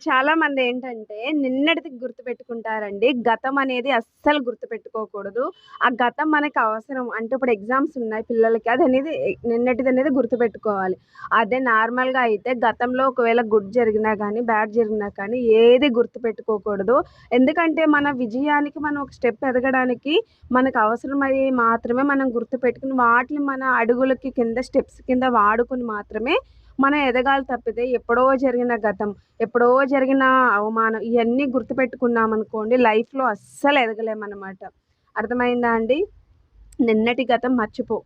చాలా మంది ఏంటంటే నిన్నటిది గుర్తుపెట్టుకుంటారండి. గతం అనేది అస్సలు గుర్తుపెట్టుకోకూడదు. ఆ గతం మనకి అవసరం. అంటే ఇప్పుడు ఎగ్జామ్స్ ఉన్నాయి పిల్లలకి. అది అనేది నిన్నటిది అనేది గుర్తు గుర్తుపెట్టుకోవాలి. అదే నార్మల్‌గా అయితే గతంలో ఒకవేళ గుడ్ జరిగినా కానీ బ్యాడ్ జరిగినా కానీ ఏది గుర్తుపెట్టుకోకూడదు. ఎందుకంటే మన విజయానికి మనం ఒక స్టెప్ ఎదగడానికి మనకు అవసరమయ్యేయి మాత్రమే మనం గుర్తుపెట్టుకుని వాటిని మన అడుగులకి కింద స్టెప్స్ కింద వాడుకొని మాత్రమే మనం ఎదగాలి తప్పితే ఎప్పుడో జరిగిన గతం, ఎప్పుడో జరిగిన అవమానం ఇవన్నీ గుర్తుపెట్టుకున్నామనుకోండి లైఫ్‌లో అస్సలు ఎదగలేమన్నమాట అర్థమైందా అండి? నిన్నటి గతం మర్చిపో.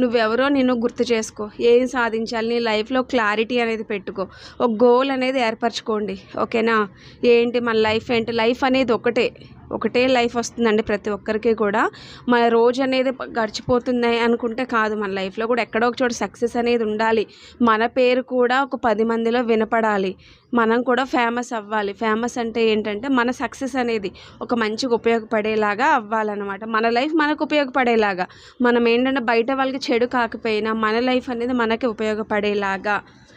నువ్వెవరో నిన్ను గుర్తు చేసుకో. ఏం సాధించాలి నీ లైఫ్‌లో క్లారిటీ అనేది పెట్టుకో. ఒక గోల్ అనేది ఏర్పరచుకోండి. ఓకేనా? ఏంటి మన లైఫ్ ఏంటి? లైఫ్ అనేది ఒకటే. ఒకటే లైఫ్ వస్తుందండి ప్రతి ఒక్కరికి కూడా. మన రోజు అనేది గడిచిపోతుంది అనుకుంటే కాదు. మన లైఫ్‌లో కూడా ఎక్కడో ఒక చోట సక్సెస్ అనేది ఉండాలి. మన పేరు కూడా ఒక పది మందిలో వినపడాలి. మనం కూడా ఫేమస్ అవ్వాలి. ఫేమస్ అంటే ఏంటంటే మన సక్సెస్ అనేది ఒక మంచిగా ఉపయోగపడేలాగా అవ్వాలన్నమాట మన లైఫ్ మనకు ఉపయోగపడేలాగా. మనం ఏంటంటే బయట వాళ్ళకి చెడు కాకపోయినా మన లైఫ్ అనేది మనకి ఉపయోగపడేలాగా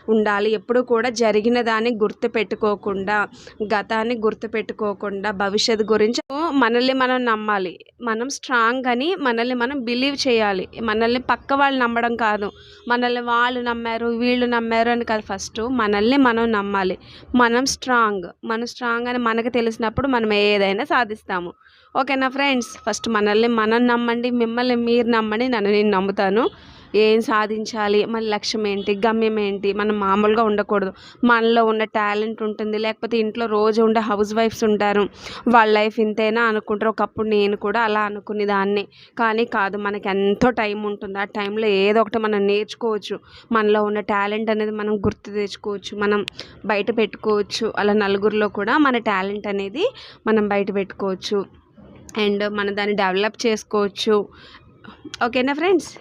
ఉండాలి. ఎప్పుడు కూడా జరిగిన దాన్ని గుర్తుపెట్టుకోకుండా, గతాన్ని గుర్తుపెట్టుకోకుండా భవిష్యత్తు గురించి మనల్ని మనం నమ్మాలి. మనం స్ట్రాంగ్ అని మనల్ని మనం బిలీవ్ చేయాలి. మనల్ని పక్క వాళ్ళు నమ్మడం కాదు. మనల్ని వాళ్ళు నమ్మారు, వీళ్ళు నమ్మారు అని కాదు ఫస్ట్ మనల్ని మనం నమ్మాలి. మనం స్ట్రాంగ్. మనం స్ట్రాంగ్ అని మనకు తెలిసినప్పుడు మనం ఏదైనా సాధిస్తాము. ఓకేనా ఫ్రెండ్స్? ఫస్ట్ మనల్ని మనం నమ్మండి. మిమ్మల్ని మీరు నమ్మండి. నన్ను నేను నమ్ముతాను. ఏం సాధించాలి? మన లక్ష్యం ఏంటి? గమ్యం ఏంటి? మనం మామూలుగా ఉండకూడదు. మనలో ఉన్న టాలెంట్ ఉంటుంది. లేకపోతే ఇంట్లో రోజు ఉండే హౌస్ వైఫ్స్ ఉంటారు. వాళ్ళ లైఫ్ ఇంతేనా అనుకుంటారు. ఒకప్పుడు నేను కూడా అలా అనుకునేదాన్ని. కానీ కాదు మనకి ఎంతో టైం ఉంటుంది. ఆ టైంలో ఏదో ఒకటి మనం నేర్చుకోవచ్చు. మనలో ఉన్న టాలెంట్ అనేది మనం గుర్తు తెచ్చుకోవచ్చు. మనం బయట పెట్టుకోవచ్చు. అలా నలుగురిలో కూడా మన టాలెంట్ అనేది మనం బయట పెట్టుకోవచ్చు. అండ్ మనం దాన్ని డెవలప్ చేసుకోవచ్చు. ఓకేనా ఫ్రెండ్స్?